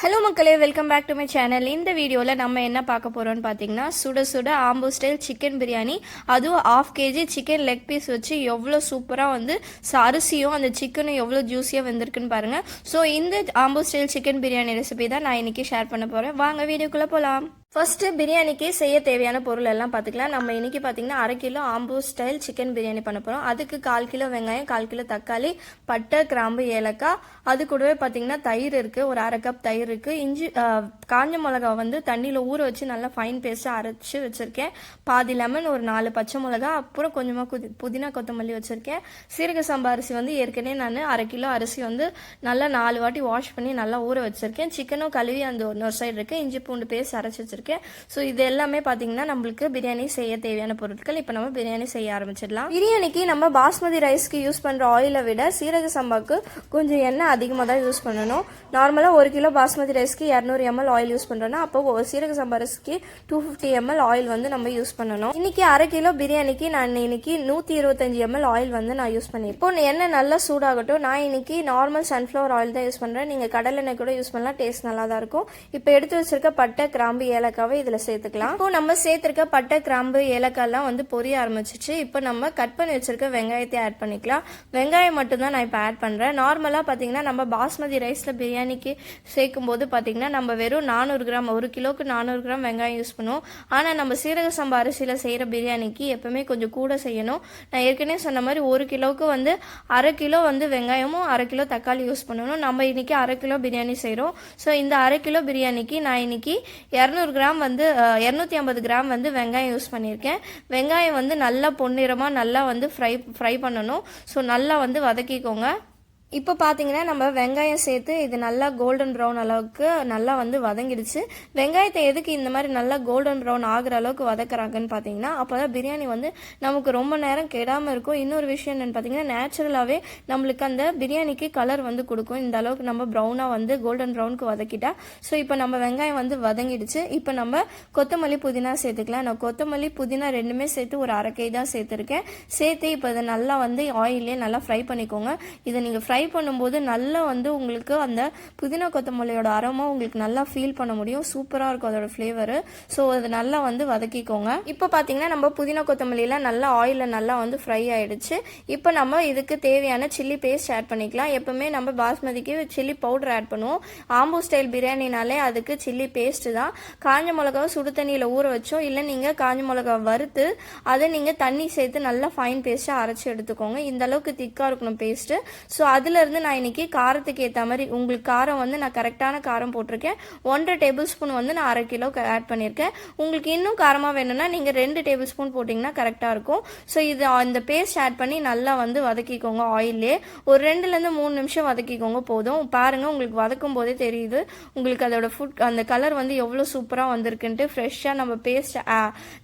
Hello மக்களே welcome back to my channel இந்த வீடியோவில் நம்ம என்ன பார்க்க போகிறோம்னு பார்த்தீங்கன்னா சுட சுட ஆம்பு ஸ்டைல் சிக்கன் பிரியாணி அதுவும் half KG chicken leg piece வச்சு எவ்வளோ சூப்பராக வந்து அரிசியும் அந்த சிக்கனும் எவ்வளோ ஜூஸியாக வந்திருக்குன்னு பாருங்கள் ஸோ இந்த Ambur style chicken biryani recipe தான் நான் இன்றைக்கி ஷேர் பண்ண போகிறேன் வாங்க வீடியோக்குள்ளே போகலாம் ஃபர்ஸ்ட்டு பிரியாணிக்கு செய்ய தேவையான பொருள் எல்லாம் பார்த்துக்கலாம். நம்ம இன்றைக்கி பார்த்தீங்கன்னா அரை கிலோ ஆம்பூ ஸ்டைல் சிக்கன் பிரியாணி பண்ண போகிறோம் அதுக்கு கால் கிலோ வெங்காயம் கால் கிலோ தக்காளி பட்டை கிராம்பு ஏலக்காய். அது கூடவே பார்த்தீங்கன்னா தயிர் இருக்குது ஒரு அரை கப் தயிர் இருக்குது இஞ்சி காஞ்ச மிளகா வந்து தண்ணியில் ஊற வச்சு நல்லா ஃபைன் பேஸ்ட்டாக அரைச்சி வச்சுருக்கேன். பாதி லெமன் ஒரு நாலு பச்சை மிளகா அப்புறம் கொஞ்சமாக குதி புதினா கொத்தமல்லி வச்சுருக்கேன். சீரக சம்பா அரிசி வந்து ஏற்கனவே நான் அரை கிலோ அரிசி வந்து நல்லா நாலு வாட்டி வாஷ் பண்ணி நல்லா ஊற வச்சுருக்கேன். சிக்கனும் கழுவி அந்த இன்னொரு சைடு இருக்குது இஞ்சி பூண்டு பேஸ்ட் அரைச்சி வச்சுருக்கேன். ஸோ இது எல்லாமே பார்த்தீங்கன்னா நம்மளுக்கு பிரியாணி செய்ய தேவையான பொருட்கள். இப்போ நம்ம பிரியாணி செய்ய ஆரம்பிச்சிடலாம். பிரியாணிக்கு நம்ம பாஸ்மதி ரைஸ்க்கு யூஸ் பண்ணுற ஆயிலை விட சீரக சம்பாக்கு கொஞ்சம் எண்ணெய் அதிகமாக தான் யூஸ் பண்ணணும் நார்மலாக ஒரு கிலோ பாஸ்மதி ரைஸ் ரைஸ்க்கு இரநூறு எம்எல் ஆயில் யூஸ் பண்ணுறோன்னா அப்போ ஒரு சீரக சம்பா ரைஸ்க்கு டூ ஃபிஃப்டி எம்எல் ஆயில் வந்து நம்ம யூஸ் பண்ணணும். இன்னைக்கு அரை கிலோ பிரியாணிக்கு நான் இன்னைக்கு நூற்றி இருபத்தஞ்சி எம்எல் ஆயில் வந்து நான் யூஸ் பண்ணேன். இப்போ எண்ணெய் நல்லா சூடாகட்டும். நான் இன்னைக்கு நார்மல் சன்ஃப்ளவர் ஆயில் தான் யூஸ் பண்ணுறேன் நீங்கள் கடலெண்ணெய் கூட யூஸ் பண்ணலாம். டேஸ்ட் நல்லா தான் இருக்கும். இப்போ எடுத்து வச்சிருக்க பட்டை கிராம்பு ஏலக்காவை இதில் சேர்த்துக்கலாம். இப்போ நம்ம சேர்த்துருக்க பட்டை கிராம்பு ஏலக்காய்லாம் வந்து பொரிய ஆரம்பிச்சிச்சு. இப்போ நம்ம கட் பண்ணி வச்சிருக்க வெங்காயத்தை ஆட் பண்ணிக்கலாம். வெங்காயம் மட்டும்தான் நான் இப்போ ஆட் பண்ணுறேன் நார்மலாக பார்த்தீங்கன்னா நம்ம பாஸ்மதி ரைஸில் பிரியாணிக்கு சேர்க்கும்போது பார்த்தீங்கன்னா நம்ம வெறும் நானூறு கிராம் ஒரு கிலோவுக்கு நானூறு கிராம் வெங்காயம் யூஸ் பண்ணுவோம். ஆனால் நம்ம சீரக சம்பா அரிசியில் செய்கிற பிரியாணிக்கு எப்போவுமே கொஞ்சம் கூட செய்யணும். நான் ஏற்கனவே சொன்ன மாதிரி ஒரு கிலோவுக்கு வந்து அரை கிலோ வந்து வெங்காயமும் அரை கிலோ தக்காளி யூஸ் பண்ணணும். நம்ம இன்றைக்கி அரை கிலோ பிரியாணி செய்கிறோம் ஸோ இந்த அரை கிலோ பிரியாணிக்கு நான் இன்னைக்கு இரநூறு கிராம் வந்து இரநூத்தி ஐம்பது கிராம் வந்து வெங்காயம் யூஸ் பண்ணியிருக்கேன். வெங்காயம் வந்து நல்லா பொன்னிறமாக நல்லா வந்து ஃப்ரை ஃப்ரை பண்ணணும். ஸோ நல்லா வந்து வதக்கிக்கோங்க. இப்போ பார்த்தீங்கன்னா நம்ம வெங்காயம் சேர்த்து இது நல்லா கோல்டன் ப்ரௌன் அளவுக்கு நல்லா வந்து வதங்கிடுச்சு. வெங்காயத்தை எதுக்கு இந்த மாதிரி நல்லா கோல்டன் ப்ரௌன் ஆகிற அளவுக்கு வதக்குறாங்கன்னு பார்த்தீங்கன்னா அப்போ தான் பிரியாணி வந்து நமக்கு ரொம்ப நேரம் கெடாமல் இருக்கும். இன்னொரு விஷயம் என்னென்னு பார்த்தீங்கன்னா நேச்சுரலாகவே நம்மளுக்கு அந்த பிரியாணிக்கு கலர் வந்து கொடுக்கும். இந்த அளவுக்கு நம்ம ப்ரௌனாக வந்து கோல்டன் ப்ரௌனுக்கு வதக்கிட்டா ஸோ இப்போ நம்ம வெங்காயம் வந்து வதங்கிடுச்சு. இப்போ நம்ம கொத்தமல்லி புதினா சேர்த்துக்கலாம். நான் கொத்தமல்லி புதினா ரெண்டுமே சேர்த்து ஒரு அரை கை தான் சேர்த்துருக்கேன். சேர்த்து இப்போ இதை நல்லா வந்து ஆயிலே நல்லா ஃப்ரை பண்ணிக்கோங்க. இதை நீங்கள் ஃப்ரை பண்ணும்போது நல்லா வந்து உங்களுக்கு அந்த புதினா கொத்தமல்லியோட அரோமா உங்களுக்கு நல்லா ஃபீல் பண்ண முடியும். சூப்பராக இருக்கும் அதோட ஃப்ளேவரு ஸோ அது நல்லா வந்து வதக்கிக்கோங்க. இப்போ பார்த்தீங்கன்னா நம்ம புதினா கொத்தமல்லியில் நல்லா ஆயிலில் நல்லா வந்து ஃப்ரை ஆகிடுச்சு இப்போ நம்ம இதுக்கு தேவையான சில்லி பேஸ்ட் ஆட் பண்ணிக்கலாம். எப்பவுமே நம்ம பாஸ்மதிக்கு சில்லி பவுடர் ஆட் பண்ணுவோம். ஆம்பூ ஸ்டைல் பிரியாணினாலே அதுக்கு சில்லி பேஸ்ட்டு தான். காஞ்ச மிளகாவை சுடு தண்ணியில் ஊற வச்சோம் இல்லை நீங்கள் காஞ்ச மிளகாவை வறுத்து அதை நீங்கள் தண்ணி சேர்த்து நல்லா ஃபைன் பேஸ்ட்டாக அரைச்சி எடுத்துக்கோங்க. இந்த அளவுக்கு திக்காக இருக்கணும் பேஸ்ட்டு ஸோ அது அதுலேருந்து நான் இன்னைக்கு காரத்துக்கு ஏற்ற மாதிரி உங்களுக்கு காரம் வந்து நான் கரெக்டான காரம் போட்டிருக்கேன். ஒன்றரை டேபிள் ஸ்பூன் வந்து நான் அரை கிலோ ஆட் பண்ணியிருக்கேன். உங்களுக்கு இன்னும் காரமாக வேணும்னா நீங்கள் ரெண்டு டேபிள் ஸ்பூன் போட்டிங்கன்னா கரெக்டாக இருக்கும். ஸோ இது அந்த பேஸ்ட் ஆட் பண்ணி நல்லா வந்து வதக்கிக்கோங்க ஆயிலே ஒரு ரெண்டுலேருந்து மூணு நிமிஷம் வதக்கிக்கோங்க போதும். பாருங்கள் உங்களுக்கு வதக்கும் போதே தெரியுது. உங்களுக்கு அதோட ஃபுட் அந்த கலர் வந்து எவ்வளோ சூப்பராக வந்திருக்குன்ட்டு ஃப்ரெஷ்ஷாக நம்ம பேஸ்ட்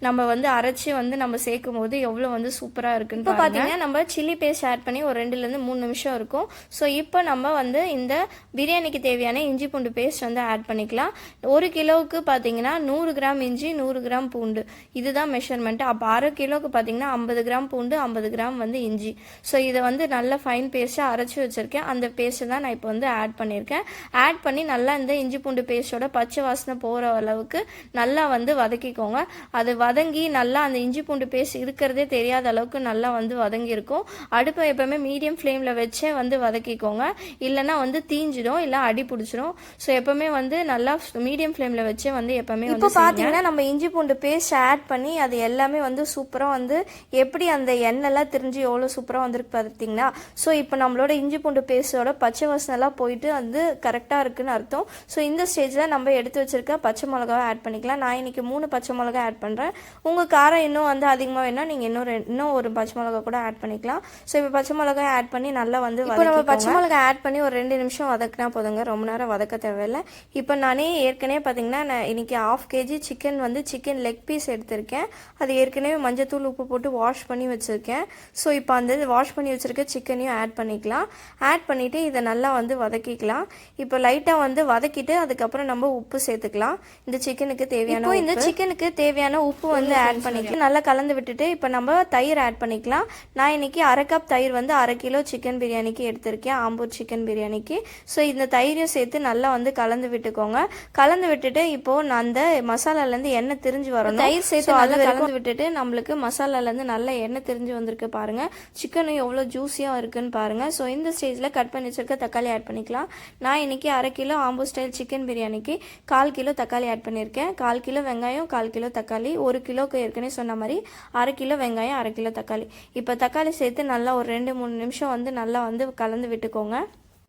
நம்ம வந்து அரைச்சி வந்து நம்ம சேர்க்கும் போது எவ்வளோ வந்து சூப்பராக இருக்குன்னு இப்போ பார்த்தீங்கன்னா நம்ம சில்லி பேஸ்ட் ஆட் பண்ணி ஒரு ரெண்டுலேருந்து மூணு நிமிஷம் இருக்கும். ஸோ இப்போ நம்ம வந்து இந்த பிரியாணிக்கு தேவையான இஞ்சி பூண்டு பேஸ்ட் வந்து ஆட் பண்ணிக்கலாம். ஒரு கிலோவுக்கு பார்த்தீங்கன்னா நூறு கிராம் இஞ்சி நூறு கிராம் பூண்டு. இதுதான் மெஷர்மெண்ட் அப்போ அரை கிலோவுக்கு பார்த்தீங்கன்னா ஐம்பது கிராம் பூண்டு ஐம்பது கிராம் வந்து இஞ்சி. ஸோ இதை வந்து நல்லா ஃபைன் பேஸ்ட்டாக அரைச்சி வச்சுருக்கேன். அந்த பேஸ்ட்டை தான் நான் இப்போ வந்து ஆட் பண்ணியிருக்கேன். ஆட் பண்ணி நல்லா இந்த இஞ்சி பூண்டு பேஸ்ட்டோட பச்சை வாசனை போகிற அளவுக்கு நல்லா வந்து வதக்கிக்கோங்க. அது வதங்கி நல்லா அந்த இஞ்சி பூண்டு பேஸ்ட் இருக்கிறதே தெரியாத அளவுக்கு நல்லா வந்து வதங்கியிருக்கும். அடுப்பை எப்பவுமே மீடியம் ஃப்ளேமில் வச்சே வந்து வதக்கிக்கோங்க. இல்லைன்னா வந்து தீஞ்சிடும் இல்லை அடி பிடிச்சிரும். ஸோ எப்பவுமே வந்து நல்லா மீடியம் ஃப்ளேமில் வச்சே வந்து எப்பவுமே இப்போ பார்த்தீங்கன்னா நம்ம இஞ்சி பூண்டு பேஸ்ட் ஆட் பண்ணி அது எல்லாமே வந்து சூப்பராக வந்து எப்படி அந்த எண்ணெய்லாம் திரிஞ்சு எவ்வளோ சூப்பராக வந்திருக்கு பார்த்தீங்கன்னா ஸோ இப்போ நம்மளோட இஞ்சி பூண்டு பேஸ்டோட பச்சை வாசனைலாம் போயிட்டு வந்து கரெக்டாக இருக்குன்னு அர்த்தம். ஸோ இந்த ஸ்டேஜில் நம்ம எடுத்து வச்சிருக்க பச்சை மிளகாவை ஆட் பண்ணிக்கலாம். நான் இன்னைக்கு மூணு பச்சை மிளகா ஆட் பண்ணுறேன் உங்கள் காரம் இன்னும் வந்து அதிகமாக வேணால் நீங்கள் இன்னும் இன்னும் ஒரு பச்சை மிளகா கூட ஆட் பண்ணிக்கலாம். ஸோ இப்போ பச்சை மிளகாய் ஆட் பண்ணி நல்லா வந்து நம்ம பச்சை மிளகாய் ஆட் பண்ணி ஒரு ரெண்டு நிமிஷம் வதக்கினா போதுங்க. ரொம்ப நேரம் வதக்க தேவையில்லை. இப்போ நானே ஏற்கனவே பார்த்தீங்கன்னா நான் இன்னைக்கு ஆஃப் கேஜி சிக்கன் வந்து சிக்கன் லெக் பீஸ் எடுத்திருக்கேன். அது ஏற்கனவே மஞ்சத்தூள் உப்பு போட்டு வாஷ் பண்ணி வச்சுருக்கேன். ஸோ இப்போ அந்த வாஷ் பண்ணி வச்சுருக்க சிக்கனையும் ஆட் பண்ணிக்கலாம். ஆட் பண்ணிவிட்டு இதை நல்லா வந்து வதக்கிக்கலாம். இப்போ லைட்டாக வந்து வதக்கிட்டு அதுக்கப்புறம் நம்ம உப்பு சேர்த்துக்கலாம். இந்த சிக்கனுக்கு தேவையான இப்போ இந்த சிக்கனுக்கு தேவையான உப்பு வந்து ஆட் பண்ணிக்கலாம். நல்லா கலந்து விட்டுட்டு இப்போ நம்ம தயிர் ஆட் பண்ணிக்கலாம். நான் இன்னைக்கு அரை கப் தயிர் வந்து அரை கிலோ சிக்கன் பிரியாணிக்கு எடுத்து எடுத்திருக்கேன் ஆம்பூர் சிக்கன் பிரியாணிக்கு. ஸோ இந்த தயிரையும் சேர்த்து நல்லா வந்து கலந்து விட்டுக்கோங்க. கலந்து விட்டுட்டு இப்போது நான் அந்த மசாலாலேருந்து எண்ணெய் திரிஞ்சு வரணும். தயிர் சேர்த்து நல்லா கலந்து விட்டுட்டு நம்மளுக்கு மசாலாலேருந்து நல்லா எண்ணெய் திரிஞ்சு வந்திருக்கு பாருங்கள் சிக்கனும் எவ்வளோ ஜூஸியாக இருக்குன்னு பாருங்கள் ஸோ இந்த ஸ்டேஜில் கட் பண்ணி வச்சிருக்க தக்காளி ஆட் பண்ணிக்கலாம். நான் இன்னைக்கு அரை கிலோ ஆம்பூர் ஸ்டைல் சிக்கன் பிரியாணிக்கு கால் கிலோ தக்காளி ஆட் பண்ணியிருக்கேன். கால் கிலோ வெங்காயம் கால் கிலோ தக்காளி. ஒரு கிலோக்கு ஏற்கனவே சொன்ன மாதிரி அரை கிலோ வெங்காயம் அரை கிலோ தக்காளி. இப்போ தக்காளி சேர்த்து நல்லா ஒரு ரெண்டு மூணு நிமிஷம் வந்து நல்லா வந்து கலந்து விட்டுக்கோங்க.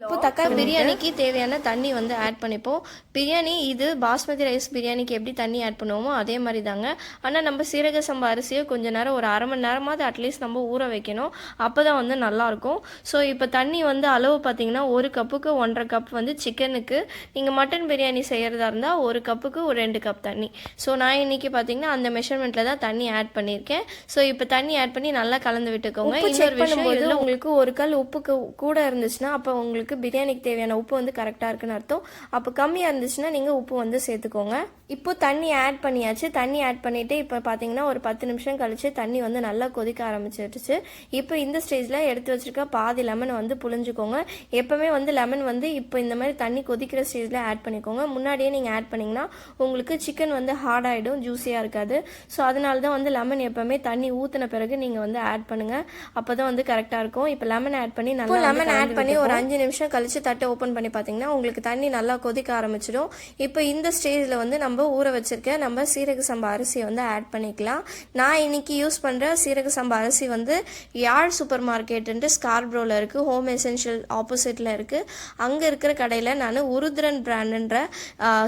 இப்போ தக்காளி பிரியாணிக்கு தேவையான தண்ணி வந்து ஆட் பண்ணிப்போம். பிரியாணி இது பாஸ்மதி ரைஸ் பிரியாணிக்கு எப்படி தண்ணி ஆட் பண்ணுவோமோ அதே மாதிரி தாங்க ஆனால் நம்ம சீரக சம்பா அரிசியை கொஞ்ச நேரம் ஒரு அரை மணி நேரமாவது அட்லீஸ்ட் நம்ம ஊற வைக்கணும். அப்போ தான் வந்து நல்லாயிருக்கும் ஸோ இப்போ தண்ணி வந்து அளவு பார்த்தீங்கன்னா ஒரு கப்புக்கு ஒன்றரை கப் வந்து சிக்கனுக்கு நீங்கள் மட்டன் பிரியாணி செய்கிறதா இருந்தால் ஒரு கப்புக்கு ஒரு ரெண்டு கப் தண்ணி. ஸோ நான் இன்னைக்கு பார்த்தீங்கன்னா அந்த மெஷர்மெண்ட்டில் தான் தண்ணி ஆட் பண்ணியிருக்கேன். ஸோ இப்போ தண்ணி ஆட் பண்ணி நல்லா கலந்து விட்டுக்கோங்க. இன்னொரு விஷயம் இதில் உங்களுக்கு ஒரு கல் உப்புக்கு கூட இருந்துச்சுன்னா அப்போ உங்களுக்கு பிரியாணிக்கு தேவையான உப்பு வந்து கரெக்டாக இருக்குன்னு அர்த்தம். அப்போ கம்மியாக இருந்துச்சுன்னா நீங்கள் உப்பு வந்து சேர்த்துக்கோங்க. இப்போ தண்ணி ஆட் பண்ணியாச்சு. தண்ணி ஆட் பண்ணிவிட்டு இப்போ பார்த்தீங்கன்னா ஒரு பத்து நிமிஷம் கழிச்சு தண்ணி வந்து நல்லா கொதிக்க ஆரம்பிச்சிருச்சு. இப்போ இந்த ஸ்டேஜில் எடுத்து வச்சிருக்க பாதி லெமன் வந்து புழிஞ்சுக்கோங்க. எப்போவுமே வந்து லெமன் வந்து இப்போ இந்த மாதிரி தண்ணி கொதிக்கிற ஸ்டேஜில் ஆட் பண்ணிக்கோங்க. முன்னாடியே நீங்கள் ஆட் பண்ணிங்கன்னா உங்களுக்கு சிக்கன் வந்து ஹார்ட் ஆகிடும் ஜூஸியாக இருக்காது. ஸோ அதனால தான் வந்து லெமன் எப்போவுமே தண்ணி ஊற்றின பிறகு நீங்கள் வந்து ஆட் பண்ணுங்கள் அப்போ தான் வந்து கரெக்டாக இருக்கும். இப்போ லெமன் ஆட் பண்ணி நல்லா லெமன் ஆட் பண்ணி ஒரு அஞ்சு நிமிஷம் கழிச்சு தட்டை ஓப்பன் பண்ணி பார்த்தீங்கன்னா உங்களுக்கு தண்ணி நல்லா கொதிக்க ஆரம்பிச்சிடும். இப்போ இந்த ஸ்டேஜில் வந்து நம்ம ஊற வச்சுருக்க நம்ம சீரக சம்பா அரிசியை வந்து ஆட் பண்ணிக்கலாம். நான் இன்னைக்கு யூஸ் பண்ணுற சீரக சம்பா அரிசி வந்து யாழ் சூப்பர் மார்க்கெட்டுன்ட்டு ஸ்கார்ப்ரோவில் இருக்குது ஹோம் எசென்ஷியல் ஆப்போசிட்டில் இருக்குது அங்கே இருக்கிற கடையில் நான் உருத்ரன் பிராண்டுன்ற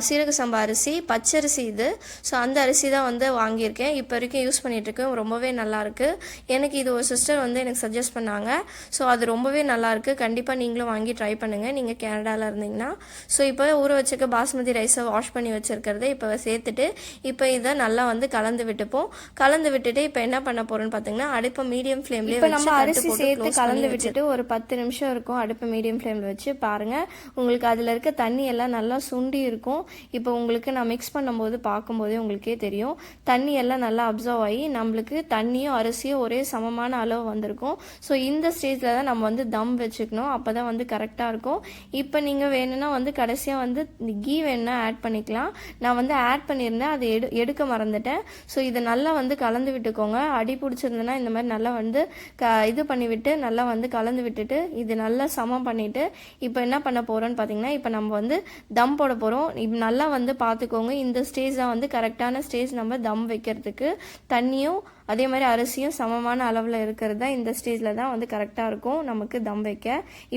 சீரக சம்பா அரிசி பச்சரிசி இது. ஸோ அந்த அரிசி தான் வந்து வாங்கியிருக்கேன். இப்போ வரைக்கும் யூஸ் பண்ணிகிட்ருக்கேன் இருக்கேன். ரொம்பவே நல்லாயிருக்கு எனக்கு இது ஒரு சிஸ்டர் வந்து எனக்கு சஜஸ்ட் பண்ணாங்க. ஸோ அது ரொம்பவே நல்லாயிருக்கு கண்டிப்பாக நீங்களும் வாங்கி ட்ரை பண்ணுங்க. நீங்கள் கனடாவில் இருந்தீங்கன்னா ஸோ இப்போ ஊற வச்சிருக்க பாஸ்மதி ரைஸை வாஷ் பண்ணி வச்சிருக்கிறத இப்போ சேர்த்துட்டு இப்போ இதை நல்லா வந்து கலந்து விட்டுப்போம். கலந்து விட்டுட்டு இப்போ என்ன பண்ண போறோம்னு பார்த்தீங்கன்னா அடுப்பை மீடியம் ஃப்ளேம்லேயே இப்போ நம்ம அரிசி சேர்த்து கலந்து விட்டுட்டு ஒரு பத்து நிமிஷம் இருக்கும் அடுப்பை மீடியம் ஃப்ளேமில் வச்சு பாருங்க. உங்களுக்கு அதில் இருக்க தண்ணி எல்லாம் நல்லா சுண்டி இருக்கும். இப்போ உங்களுக்கு நான் மிக்ஸ் பண்ணும்போது பார்க்கும்போதே உங்களுக்கே தெரியும். தண்ணி எல்லாம் நல்லா அப்சர்வ் ஆகி நம்மளுக்கு தண்ணியும் அரிசியும் ஒரே சமமான அளவு வந்திருக்கும். ஸோ இந்த ஸ்டேஜில் தான் நம்ம வந்து தம் வச்சுக்கணும். அப்போ தான் வந்து கரெக்டாக இருக்கும். இப்போ நீங்கள் வேணும்னா வந்து கடைசியாக வந்து கீ வேணுன்னா ஆட் பண்ணிக்கலாம். நான் வந்து ஆட் பண்ணியிருந்தேன். அதை எடு எடுக்க மறந்துட்டேன். ஸோ இதை நல்லா வந்து கலந்து விட்டுக்கோங்க. அடி பிடிச்சிருந்ததுன்னா இந்த மாதிரி நல்லா வந்து க இது பண்ணிவிட்டு நல்லா வந்து கலந்து விட்டுட்டு இது நல்லா சமம் பண்ணிவிட்டு இப்போ என்ன பண்ண போகிறோன்னு பார்த்தீங்கன்னா இப்போ நம்ம வந்து தம் போட போகிறோம் இப்போ நல்லா வந்து பார்த்துக்கோங்க இந்த ஸ்டேஜ் தான் வந்து கரெக்டான ஸ்டேஜ் நம்ம தம் வைக்கிறதுக்கு தண்ணியும் அதே மாதிரி அரிசியும் சமமான அளவில் இருக்கிறது தான் இந்த ஸ்டேஜில் தான் வந்து கரெக்டாக இருக்கும். நமக்கு தம் வைக்க.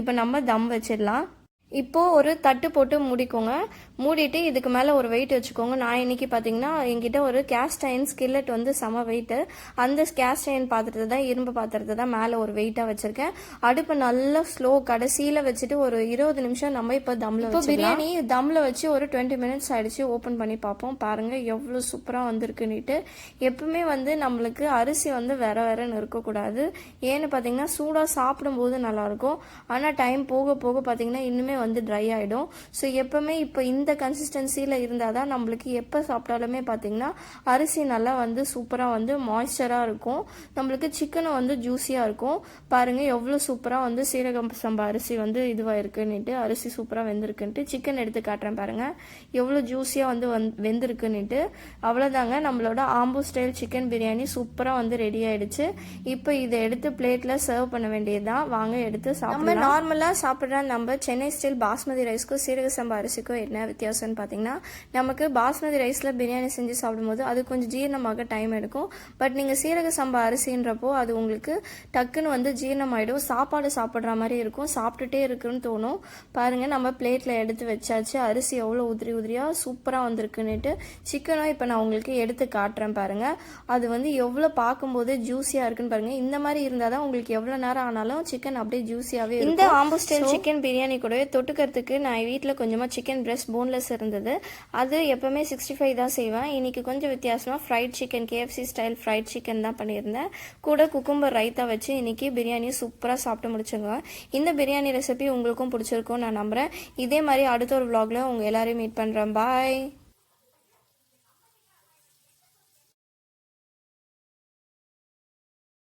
இப்போ நம்ம தம் வச்சிடலாம். இப்போது ஒரு தட்டு போட்டு மூடிக்கோங்க. மூடிட்டு இதுக்கு மேலே ஒரு வெயிட் வச்சுக்கோங்க. நான் இன்னைக்கு பார்த்தீங்கன்னா என்கிட்ட ஒரு கேஸ்ட் அயன் ஸ்கில்லட் வந்து செம வெயிட்டு அந்த கேஸ்ட் அயன் பாத்திரத்தை தான் இரும்பு பாத்திரத்தை தான் மேலே ஒரு வெயிட்டாக வச்சுருக்கேன். அடுப்பு நல்லா ஸ்லோ கடைசியில் வச்சுட்டு ஒரு இருபது நிமிஷம் நம்ம இப்போ தம்மில் இப்போ பிரியாணி தம்மில் வச்சு ஒரு டுவெண்ட்டி மினிட்ஸ் ஆயிடுச்சு. ஓப்பன் பண்ணி பார்ப்போம். பாருங்கள் எவ்வளோ சூப்பராக வந்திருக்குன்னுட்டு. எப்பவுமே வந்து நம்மளுக்கு அரிசி வந்து வேற வேறன்னு இருக்கக்கூடாது. ஏன்னு பார்த்தீங்கன்னா சூடாக சாப்பிடும்போது நல்லாயிருக்கும் ஆனால் டைம் போக போக பார்த்தீங்கன்னா இன்னுமே வந்து ட்ரை ஆகிடும் ஸோ எப்பவுமே இப்போ இந்த கன்சிஸ்டன்சியில் இருந்தால் தான் நம்மளுக்கு எப்போ சாப்பிட்டாலுமே பார்த்தீங்கன்னா அரிசி நல்லா வந்து சூப்பராக வந்து மாய்ஸ்சராக இருக்கும். நம்மளுக்கு சிக்கனும் வந்து ஜூஸியாக இருக்கும். பாருங்கள் எவ்வளோ சூப்பராக வந்து சீரகம் சம்பா அரிசி வந்து இதுவாக இருக்குன்னுட்டு அரிசி சூப்பராக வெந்திருக்குன்ட்டு சிக்கன் எடுத்து காட்டுறேன் பாருங்கள் எவ்வளோ ஜூஸியாக வந்து வந் வெந்திருக்குன்னுட்டு. அவ்வளோதாங்க நம்மளோட ஆம்பூ ஸ்டைல் சிக்கன் பிரியாணி சூப்பராக வந்து ரெடி ஆயிடுச்சு. இப்போ இதை எடுத்து பிளேட்டில் சர்வ் பண்ண வேண்டியதுதான். வாங்க எடுத்து சாப்பிடலாம். நம்ம நார்மலாக சாப்பிட்ற நம்ம சென்னை ஸ்டைல் பாஸ்மதி ரைஸ்க்கும் சீரக சம்பா அரிசிக்கும் என்ன வித்தியாசம்னு பார்த்தீங்கன்னா நமக்கு பாஸ்மதி ரைஸில் பிரியாணி செஞ்சு சாப்பிடும்போது அது கொஞ்சம் ஜீரணமாக டைம் எடுக்கும். பட் நீங்கள் சீரக சம்பா அரிசின்றப்போ அது உங்களுக்கு டக்குன்னு வந்து ஜீரணமாயிடும். சாப்பாடு சாப்பிட்ற மாதிரி இருக்கும். சாப்பிட்டுட்டே இருக்குன்னு தோணும். பாருங்கள் நம்ம பிளேட்டில் எடுத்து வச்சாச்சு. அரிசி எவ்வளோ உதிரி உதிரியாக சூப்பராக வந்திருக்குன்னுட்டு சிக்கனும் இப்போ நான் உங்களுக்கு எடுத்து காட்டுறேன் பாருங்கள் அது வந்து எவ்வளோ பார்க்கும்போது ஜூஸியாக இருக்குன்னு பாருங்கள் இந்த மாதிரி இருந்தால் தான் உங்களுக்கு எவ்வளோ நேரம் ஆனாலும் சிக்கன் அப்படியே ஜூஸியாகவே இந்த ஆம்பு ஸ்டைல் சிக்கன் பிரியாணி கூடவே தொட்டுக்கிறதுக்கு நான் வீட்டில் கொஞ்சமாக சிக்கன் பிரெஸ்ட் போன்லெஸ் இருந்தது. அது எப்போவுமே சிக்ஸ்டி ஃபைவ் தான் செய்வேன். இன்றைக்கி கொஞ்சம் வித்தியாசமாக fried chicken KFC style fried chicken தான் பண்ணியிருந்தேன். கூட குக்கும்பர் ரைத்தா வச்சு இன்றைக்கி பிரியாணி சூப்பராக சாப்பிட்டு முடிச்சுங்க. இந்த பிரியாணி ரெசிபி உங்களுக்கும் பிடிச்சிருக்கும் நான் நம்புகிறேன் இதே மாதிரி அடுத்த ஒரு vlogல உங்கள் எல்லோரையும் மீட் பண்ணுறேன் பாய்